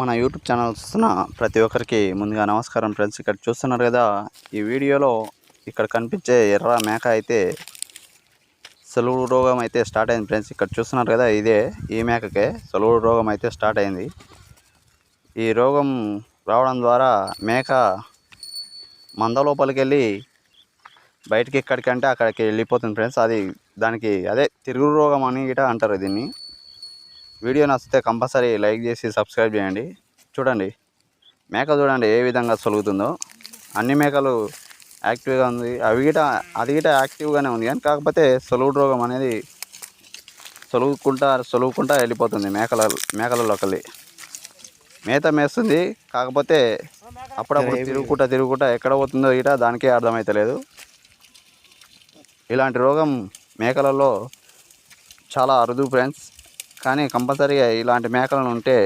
మన YouTube channel చూస్తున్న ప్రతి ఒక్కరికి ముందుగా నమస్కారం ఫ్రెండ్స్. ఇక్కడ చూస్తున్నారు కదా ఈ వీడియోలో ఇక్కడ కనిపించే ఎర్ర మేక అయితే సెలువుడు రోగం అయితే స్టార్ట్ అయింది ఫ్రెండ్స్. ఇక్కడ చూస్తున్నారు కదా ఇదే ఈ మేకకే సెలువుడు రోగం అయితే స్టార్ట్ అయింది. ఈ రోగం రావడం ద్వారా మేక మంద లోపలికి వెళ్ళి బయటికి ఎక్కడికంటే అక్కడికి వెళ్ళిపోతుంది ఫ్రెండ్స్. అది దానికి అదే తిరుగు రోగం అని గిట అంటారు దీన్ని. వీడియో నచ్చితే కంపల్సరీ లైక్ చేసి సబ్స్క్రైబ్ చేయండి. చూడండి మేక చూడండి ఏ విధంగా సొలుగుతుందో. అన్ని మేకలు యాక్టివ్గా ఉంది. అవి గిట అది గిట యాక్టివ్గానే ఉంది. కానీ కాకపోతే సొలుగు రోగం అనేది సొలుగుకుంటా సొలుగుకుంటా వెళ్ళిపోతుంది మేకల మేకలలోకి మేత మేస్తుంది. కాకపోతే అప్పుడప్పుడు తిరుగుకుంటా తిరుగుకుంటా ఎక్కడ పోతుందో గిట దానికే అర్థమవుతలేదు ఇలాంటి రోగం మేకలలో చాలా అరుదు ఫ్రెండ్స్. కానీ కంపల్సరీగా ఇలాంటి మేకలను ఉంటే